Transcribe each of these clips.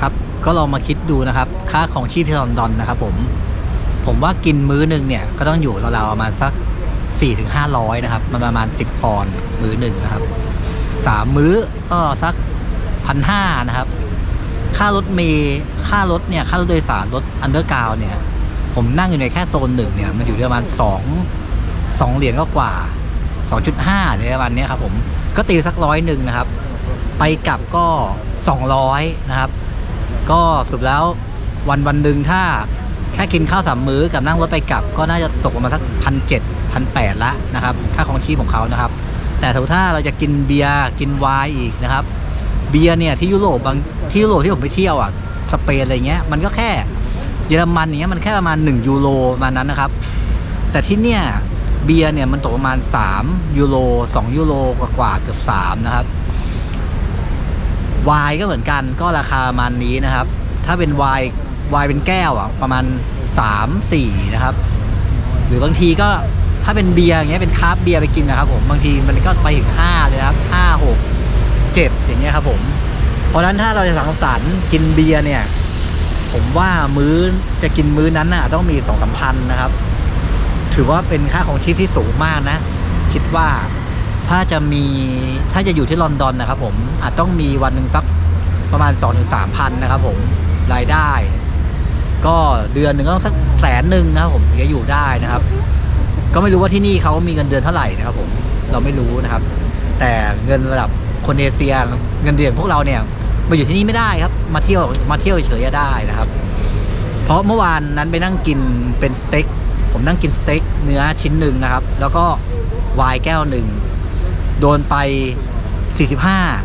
ครับ ก็ลองมาคิดดูนะครับ ค่าของชีพที่ลอนดอนนะครับ ผม ผมว่ากินมื้อหนึ่งเนี่ยก็ต้องอยู่ราวๆประมาณสัก 4-5ถึง500 นะครับ มันประมาณ 10 ปอนด์มื้อหนึ่งนะครับสามมื้อก็สักพันห้านะครับ ค่ารถเมล์ค่ารถเนี่ย ค่ารถโดยสารรถอันเดอร์กราวเนี่ย ผมนั่งอยู่ในแค่โซนหนึ่งเนี่ย มันอยู่ประมาณสองสองเหรียญก็กว่า2.5หรือประมาณนี้ครับผม ก็ตีสักร้อยหนึ่งนะครับ ไปกลับก็200นะครับ ก็สุดแล้ววันวันหนึ่งถ้าแค่กินข้าวสามมื้อกับนั่งรถไปกลับ ก็น่าจะตกประมาณสักพันเจ็ดพันแปดละนะครับ ค่าของชีพของเขานะครับ แต่ถ้าเราจะกินเบียร์กินไวน์อีกนะครับ เบียร์เนี่ยที่ยุโรปบางที่ยุโรปที่ผมไปเที่ยวอะสเปนอะไรเงี้ยมันก็แค่เยอรมันอย่างเงี้ยมันแค่ประมาณ 1 ยูโรประมาณนั้นนะครับ แต่ที่เนี่ยเบียร์เนี่ยมันตกประมาณ 3 ยูโร2ยูโรกว่าๆเกือบ3นะครับ วน์ก็เหมือนกันก็ราคาประมาณนี้นะครับ ถ้าเป็นวน์ไวน์เป็นแก้วอะประมาณ 3 4 นะครับ หรือบางทีก็ถ้าเป็นเบียร์อย่างเงี้ยเป็นคราฟเบียร์ไปกินนะครับผมบางทีมันก็ไปถึง 5 เลยครับ 5 6 7 อย่างเงี้ยครับผม เพราะฉะนั้นถ้าเราจะสังสรรค์กินเบียร์เนี่ย ผมว่ามื้อจะกินมื้อนั้นน่ะต้องมีสองสามพันนะครับ ถือว่าเป็นค่าของชีพที่สูงมากนะ คิดว่า ถ้าจะมีถ้าจะอยู่ที่ลอนดอนนะครับผมอาจต้องมีวันหนึ่งสักประมาณ2อถึงสามพันนะครับผมรายได้ ก็เดือนหนึ่งก็ต้องสักแสนหนึ่งนะครับผมถึงจะอยู่ได้นะครับ ก็ไม่รู้ว่าที่นี่เขามีเงินเดือนเท่าไหร่นะครับผมเราไม่รู้นะครับ แต่เงินระดับคนเอเชียเงินเดือนพวกเราเนี่ยมาอยู่ที่นี่ไม่ได้ครับ มาเที่ยวมาเที่ยวเฉยๆได้นะครับ เพราะเมื่อวานนั้นไปนั่งกินเป็นสเต็กผมนั่งกินสเต็กเนื้อชิ้นหนึ่งนะครับ แล้วก็ไวน์แก้วหนึ่ง โดนไป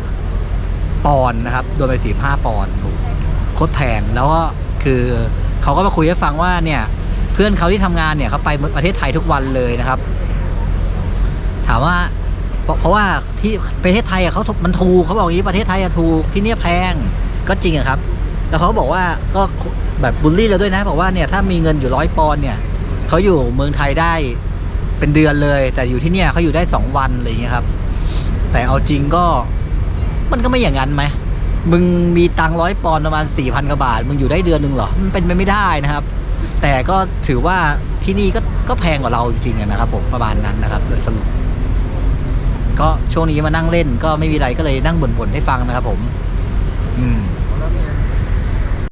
45 ปอนด์นะครับ โดนไป 45 ปอนด์โคตรแพงแล้วก็คือเขาก็มาคุยให้ฟังว่าเนี่ย เพื่อนเขาที่ทำงานเนี่ยเขาไปประเทศไทยทุกวันเลยนะครับ ถามว่าเพราะว่าที่ประเทศไทยอะเขามันถูกเขาบอกอย่างนี้ประเทศไทยอะถูกที่เนี่ยแพงก็จริงอะครับ แล้วเขาบอกว่าก็แบบบูลลี่เราด้วยนะ บอกว่าเนี่ยถ้ามีเงินอยู่ร้อยปอนเนี่ยเขาอยู่เมืองไทยได้เป็นเดือนเลย แต่อยู่ที่เนี่ยเขาอยู่ได้สองวันอะไรอย่างเงี้ยครับ แต่เอาจริงก็มันก็ไม่อย่างนั้นไหมมึงมีตังร้อยปอนประมาณสี่พันกว่าบาท มึงอยู่ได้เดือนหนึ่งเหรอ มันเป็นไปไม่ได้นะครับ แต่ก็ถือว่าที่นี่ก็ก็แพงกว่าเราจริงๆนะครับผมประมาณนั้นนะครับ โดยสรุป ก็ช่วงนี้มานั่งเล่นก็ไม่มีอะไรก็เลยนั่งบ่นๆให้ฟังนะครับผม อืม